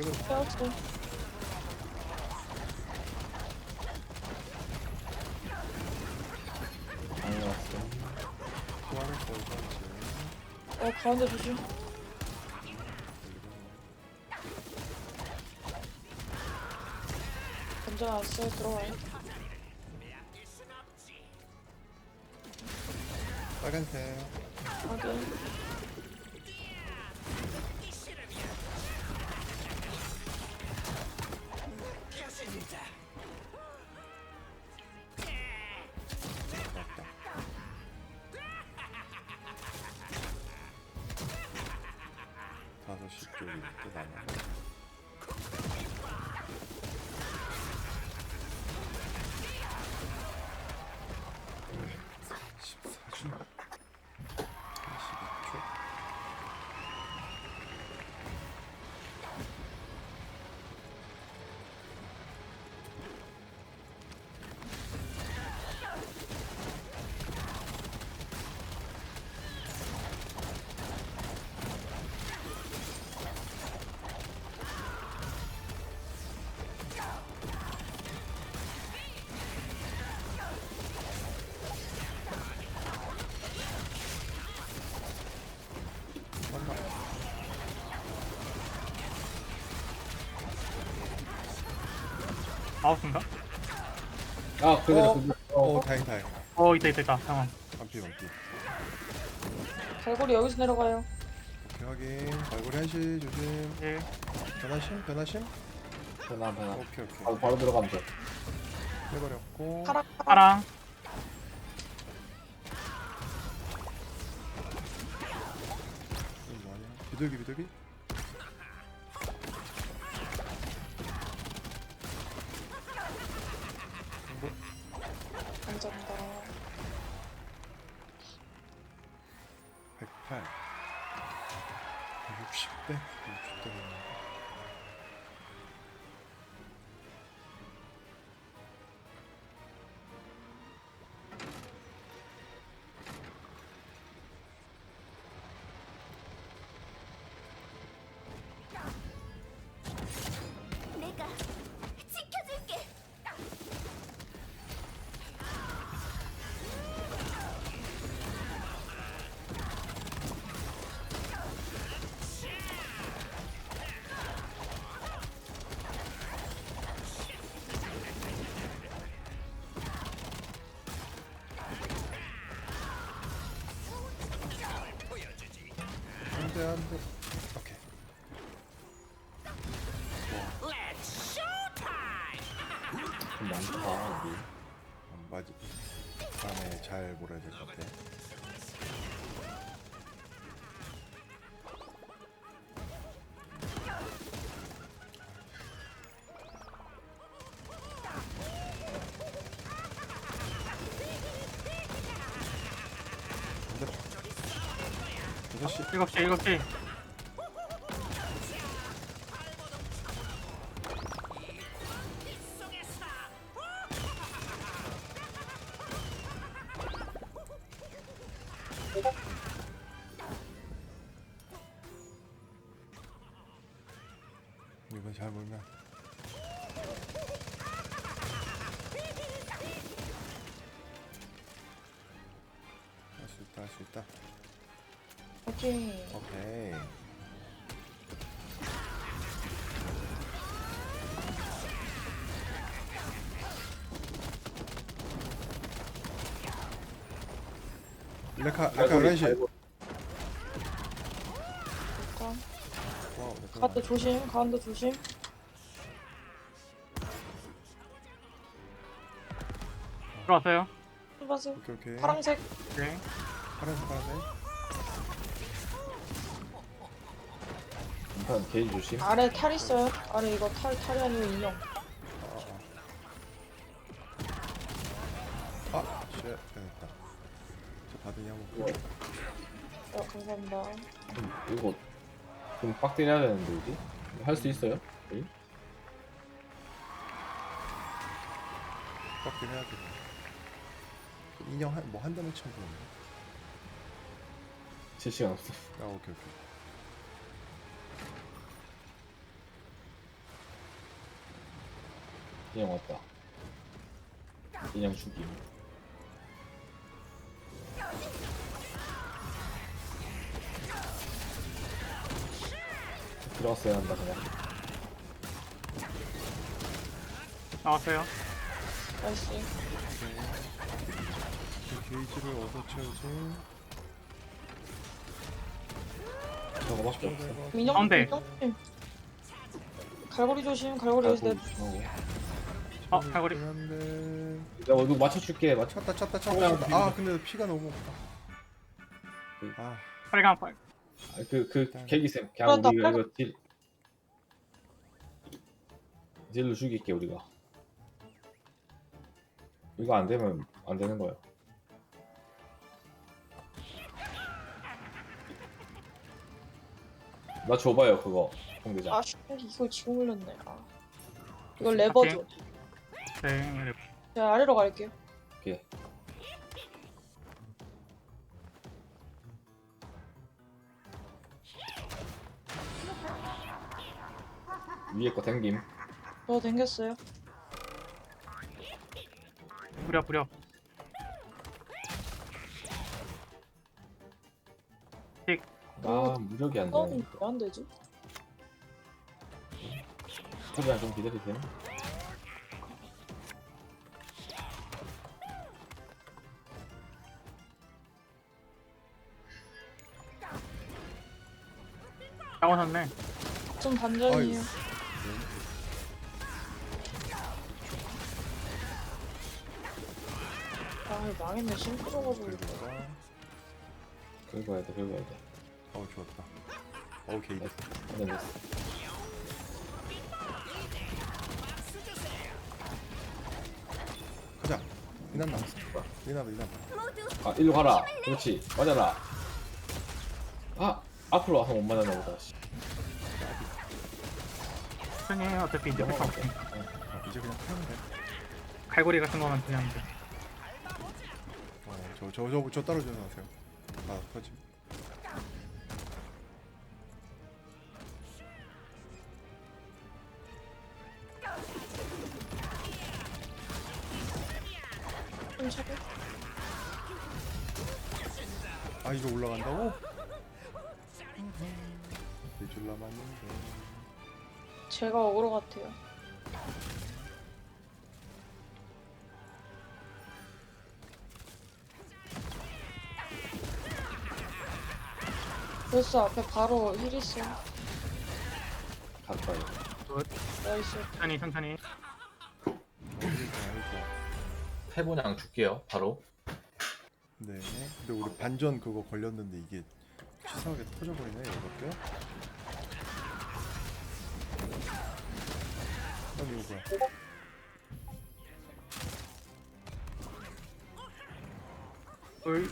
깨버려. 깨웠어. 당연했어. 소환했어, 소환했어. 어 가운데 조심. 던져놨어요. 들어와요. 빨간색. 확인. 5시 쪽이 또 남아 마우스인가? 아, 그대로 어? 어, 어, 다행 다행. 어 있다 있다 있다 잠깐 완피 완피. 갈고리 여기서 내려가요. 오케이 확인. 발골이 한시 조심. 예 변화심 변화심. 변화, 변화. 오케이 오케이. 바로, 바로 들어가면 돼. 해버렸고. 파랑 파랑 이거 뭐하냐? 비둘기 비둘기. 한 7시, 7시. 레카 레카 11시 잠깐. 와우 레카 가운데 조심. 가운데 조심. 들어왔어요 빨간색. 오케이 오케이 파랑색. 네 파란색 파란색 일단 게이지 조심. 아래 탈 있어요. 아래 이거 탈 탈이 아니고 인형. 아, 쉣, 되겠다. 저 받으니 한번 어, 감사합니다. 좀, 이거 좀빡 때려야 되는데, 우리? 할수 있어요? 우리? 빡긴 해야 돼. 인형 한, 뭐한 대만 치면 되는데. 제 시간 없어. 아, 오케이, 오케이. 인형 왔다. 인형 죽임. 들어왔어야 한다 그냥. 나왔어요. 그 게이지를 어디서 채우지? 저거밖에 없어. 민영 가운데. 민영님. 갈고리 조심. 갈고리 내 조심하고. 어, 갈고리. 이거 맞춰줄게. 맞춰. 쳤다 쳤다 그냥 쳤다. 아 근데 피가 너무 없다. 아 빨간 빨. 아, 그, 그, 계기쌤. 그냥 그런다, 우리가 이거 딜. 딜로 죽일게, 우리가. 이거 안 되면 안 되는 거야. 나 줘봐요, 그거. 홍대장. 아 씨, 이거 지금 올렸네. 아. 이거 레버죠. 네. 제가 아래로 갈게요. 오케이. 위에 거 댕김. 저 댕겼어요. 부려 부려. 아, 무력이 안 어, 되네. 왜안 되지? 소리랑 좀 기다리세요. 나오셨네. 좀 반전이에요. 아 망했네. 심플 줘가지고. 긁어가. 긁어야 돼, 긁어야 돼. 어 좋았다. 어 게이지. 네, 됐어. 가자. 이난 남았어. 이나봐 이나봐. 모두 아, 일로 가라. 그렇지. 맞아라. 아, 앞으로 와서 못 맞았나 보다. 씨. 해. 어차피 이제 할거 없으니까. 아, 이제 그냥 타면 돼. 갈고리 같은 거만 그냥 돼. 어 저 저 저 저, 저 떨어져서 하세요. 아 터지. 제가 어그로 같아요. 벌써 앞에 바로 힐 있어. 가까이. 나이스. 천천히 천천히. 태분양 줄게요 바로 네. 근데 우리 반전 그거 걸렸는데 이게 치사하게 터져버리네 이것도. 뭐야? 둘.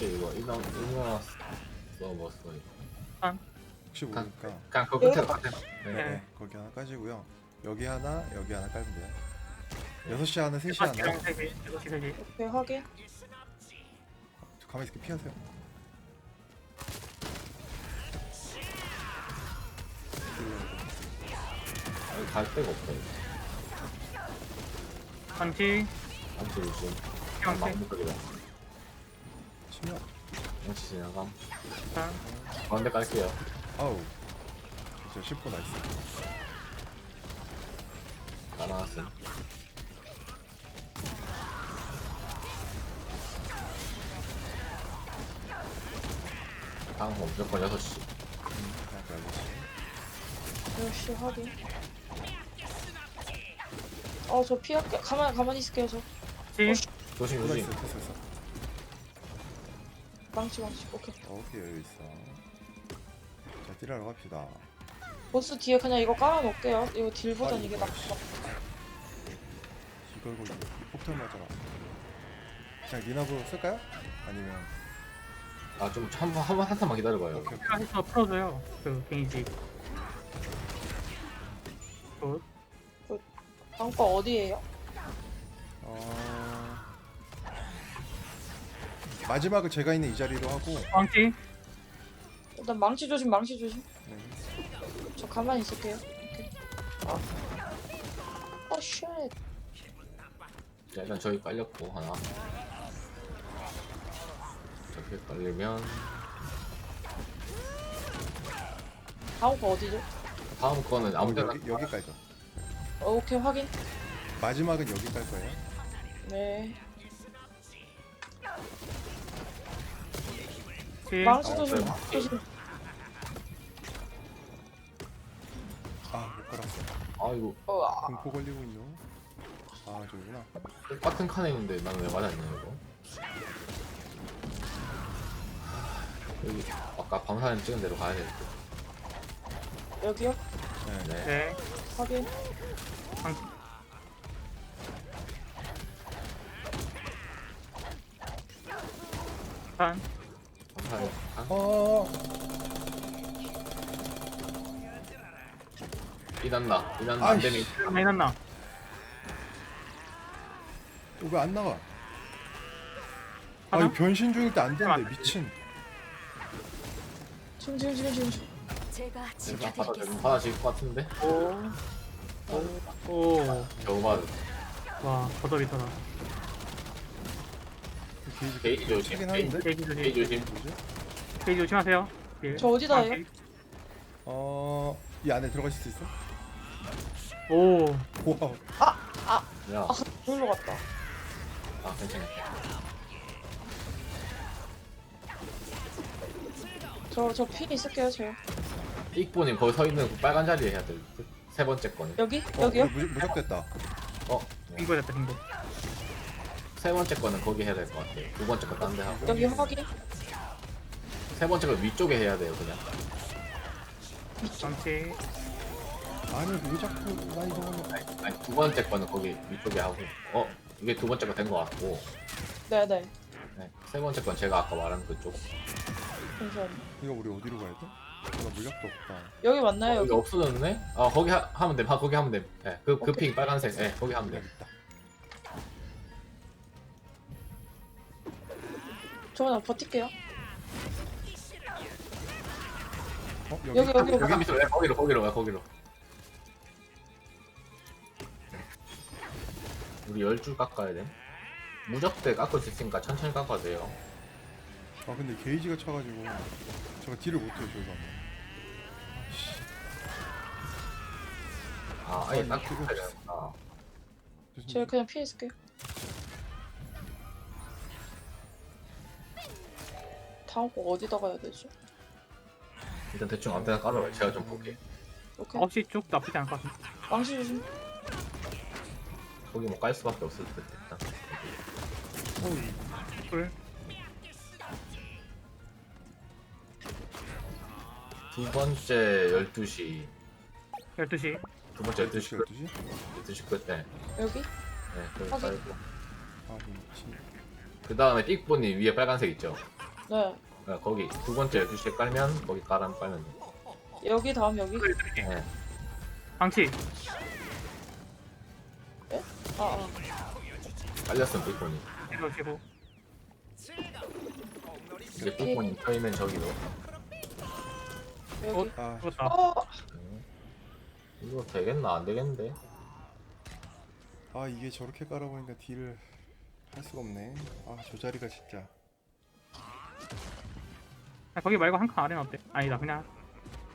이거 일단 일어나 써먹었어 이거 혹시 모르니까. 그냥 그 끝에 네, 네. 네. 거기 하나 까지고요. 여기 하나, 여기 하나 깔면 돼요. 6시 하나, 3시 마스랑 하나. 세 개. 여섯 개세 개. 오케이 확인. 저 가만히 있을게 피하세요. 아니 갈 데가 없어 이거 요즘 피망치. 막무가내다 치명. 암치 지나감 자. 가운데 깔게요 아우. 진짜 10분 나이스. 다 나왔음 다음 거 무조건 6시 음, 그냥 6시. 역시 확인. 어 저 피할게. 가만 가만히 있을게요 저. 치. 조심 나이스, 조심 됐어, 됐어. 망치 망치. 오케이. 오케이, 여기 있어. 자, 딜하러 갑시다. 보스 뒤에 그냥 이거 깔아놓을게요. 이거 딜보단 아, 이게 낫. 낫- 이걸 걸고 폭탄 맞아라. 그냥 니나브 쓸까요? 아니면 아좀 한번 한번 한 탄만 기다려봐요 해서 풀어줘요. 그 게이지. 굿. 다음 거 어디에요? 어... 마지막은 제가 있는 이 자리로 하고 왕치 일단 망치 조심 망치 조심 네. 저 가만히 있을게요 오케이 아. 어 쉣 자, 일단 저기 깔렸고 하나. 저기 깔리면 다음 거 어디죠? 다음 거는 아무 데나 여기 여기 깔죠. 어, 오케이 확인 마지막은 여기 깔 거예요. 네칠 망치 아, 조심 그래요? 조심 아 못 깔았어. 아이고 어, 공포 걸리고 있노. 아 저기구나. 똑같은 칸에 있는데 나는 왜 맞았냐 이거. 여기 아까 방사능 찍은 대로 가야 될 듯. 여기요? 네. 네. 네 확인 산 방사능 칸. 어. 이난다. 이난다. 안 아이씨. 되면 많이 났나 왜 안 나가? 하나? 아이 변신 중일 때 안 되는데 미친. 지금 지금 지금 지금 지금. 제가 내가 받아 지켜드리겠습니다. 좀 받아질 것 같은데. 오와 겨우 받. 버더비터다 게이지 조심. 치긴 게이지. 하는데. 게이지 조심 게이지 조심. 뭐지? 조심하세요 예. 저 어디다 해요? 왕치. 어이 안에 들어가실 수 있어? 오 와. 야. 저기로 갔다 아 괜찮아. 저저 핀 있을게요 저 익보님 거기 서 있는 그 빨간 자리에 해야 될 듯. 세 번째 거는. 여기? 어, 여기요? 우리 무적, 무적됐다. 어. 네. 빙고 됐다 빙고 세 번째 거는 거기 해야 될 것 같아요. 두 번째 거 딴 데 하고. 여기 확인 세 번째 거 위쪽에 해야 돼요 그냥. 왕치 아니 왜 자꾸 나 이상하냐? 아니, 아니 두 번째 거는 거기 위쪽에 하고. 어 이게 두 번째 거 된 것 같고. 네네 네. 세 번째 건 제가 아까 말한 그쪽. 잠시만요 이거 우리 어디로 가야 돼? 나 물약도 없다. 여기 맞나요 여기 여기? 없어졌네? 아 거기 하, 하면 돼. 아 거기 하면 돼. 네. 그 그. 핑 빨간색. 네. 거기 하면 돼. 있다. 저 그냥 버틸게요 어 여기 여기 여기 여기 여기 밑으로 네, 거기로 거기로 가 거기로. 우리 열 줄 깎아야 돼. 무적대 깎을 수 있으니까 천천히 깎아도 돼요. 아 근데 게이지가 차가지고 제가 딜을 못해요 저희가. 씨, 아 아예 아니, 깎고 그거 가야 되는구나. 무슨 제가 그냥 피해 있을게요 다음 거 어디다가 해야 되지? 일단 대충 데나 깔아요. 제가 좀 볼게. 오케이 9시 쭉 나쁘지 않을 것 같은데 망치 조심 거기 뭐 깔 수밖에 없을 듯 일단. 풀 두 번째 12시. 12시 두 번째 12시 끝. 12시? 12시 끝. 네. 여기? 네. 거기 확인. 깔고. 아 미친. 그 다음에 삑보니 위에 빨간색 있죠? 네 네, 거기 두 번째 12시에 깔면 거기 깔아 깔면 돼. 여기 다음 여기 네. 왕치 아 아 깔렸으면 삑보니. 이거 치고 이제 삑보니 펴있는 저기로. 여기 아 죽었다 어 네. 이거 되겠나? 안 되겠는데? 아 이게 저렇게 깔아보니까 딜을 할 수가 없네. 아 저 자리가 진짜. 아, 거기 말고 한 칸 아래는 어때? 아니다 그냥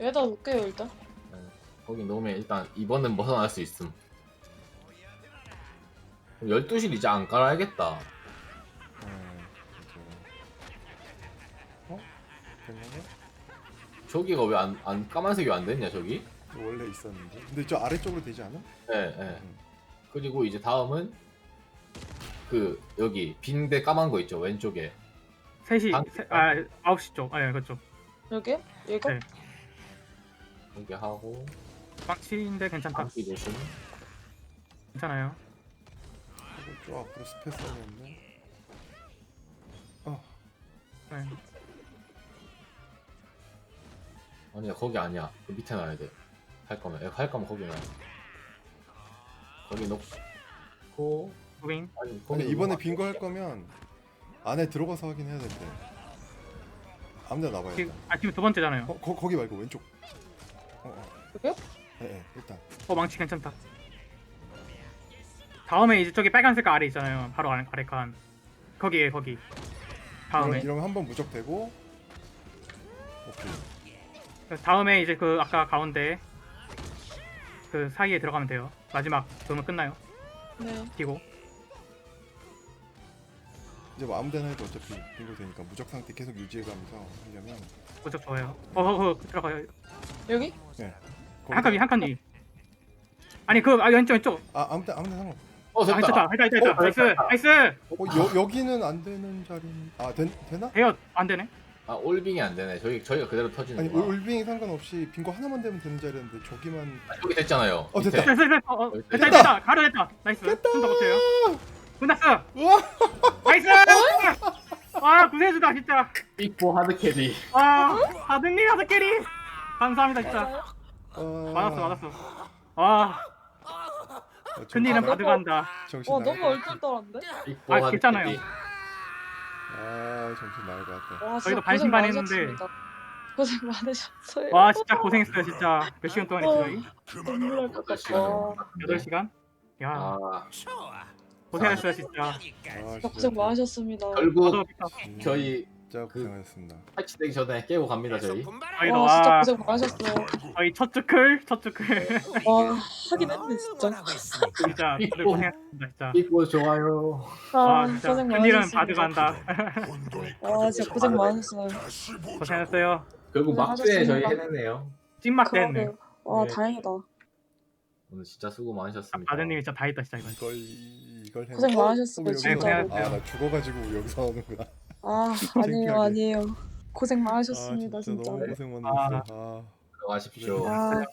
여기다 놓을게요 일단 네. 거기 놓으면 일단 이번은 벗어날 수 있음. 12시는 이제 안 깔아야겠다. 음, 그죠. 어? 됐나요? 저기가 왜 안 안 까만색이 왜 안 됐냐 저기? 원래 있었는데. 근데 저 아래쪽으로 되지 않아? 네, 네. 음. 그리고 이제 다음은 그 여기 빈대 까만 거 있죠 왼쪽에 3시 방- 세, 아 9시 쪽 아니 그쪽 여기? 이거? 네. 거기 하고 왕치인데 괜찮다 감기 조심. 괜찮아요 이거 좀 앞으로 스페이스 하겠네. 어, 네. 아니야 거기 아니야 그 밑에 놔야 돼. 할 거면 할 거면 거기 놔. 거기 놓고 무빙 아니 거기 이번에 놓으면 빈거할 거면 안에 들어가서 하긴 해야 될때 아무데나 나봐야 돼 지금, 아 지금 두 번째잖아요. 어, 거, 거기 말고 왼쪽 어, 어. 여기요? 예, 예, 일단 어 망치 괜찮다. 다음에 이제 저기 빨간색 아래 있잖아요. 바로 아래, 아래 칸. 거기에 거기. 다음에 이런 한번 무적되고 오케이 다음에 이제 그 아까 가운데 그 사이에 들어가면 돼요. 마지막 그러면 끝나요. 네. 뛰고 이제 뭐 아무데나 해도 어차피 빙고 되니까 무적 상태 계속 유지해가면서 하려면 무적 좋아요. 어허 들어가요. 여기? 네한칸 위, 한칸 위. 아니 그 아, 왼쪽 왼쪽. 아 아무데 아무데 상관 어 아, 됐다. 됐다. 됐다. 됐다. 어, 나이스. 나이스. 어 여, 여기는 안 되는 자리 아 된, 되나? 돼요. 안 되네. 아 올빙이 안 되네. 저희 저희가 그대로 터지는. 올- 올빙이 상관없이 빙고 하나만 되면 되는 자리였는데 저기만 아, 여기 됐잖아요. 어, 밑에. 됐다. 됐다. 됐다. 어, 어, 됐다. 됐다. 됐다. 가로 됐다. 나이스. 좀더 못해요. 끝났어. 우와 나이스. 와 구세주다 진짜. 빅보 하드 캐리. 와 하드님 하드 캐리. 감사합니다 진짜. 어... 맞았어 맞았어. 와 어, 정신 큰일은 나가-. 정신 와 나갈 너무. 얼떨떨한데? 빅보 아, 하드 괜찮아요. 아 정신 나갈 것 같아 와 저희도 진짜 고생 반신반의했는데. 많으셨습니다. 고생 많으셨어요. 와 진짜 고생했어요 진짜. 몇 시간 동안 했어요? 저희? 눈물 날것 여덟 같아. 시간. 8시간? 야 아 고생했어요 진짜. 아 진짜 고생 많으셨습니다. 결국 저도 음, 저희 진짜 그- 고생하셨습니다 패치되기 전에 깨고 갑니다 저희. 와 진짜 와 고생 많으셨어요. 저희 첫 주클 첫 주클 와 하긴 했네 진짜. 진짜 고생했습니다 진짜. 빅보 좋아요. 아와 진짜 고생 큰일은 많으셨습니다. 바드간다. 와 진짜 고생 많으셨어요. 고생했어요. 결국 막주에 저희. 해냈네요. 찐막 됐네. 그러게요. 와 네. 다행이다. 오늘 진짜 수고 많으셨습니다. 바드님이 진짜 다 했다 진짜 이거. 이걸 이걸 해 고생 많으셨어요, 진짜로. 아나 죽어가지고 여기서 하는구나 아 아니에요 창피하게. 아니에요. 고생 아 많으셨습니다 진짜 진짜. 너무 고생 많으셨어 아. 들어가십시오. 아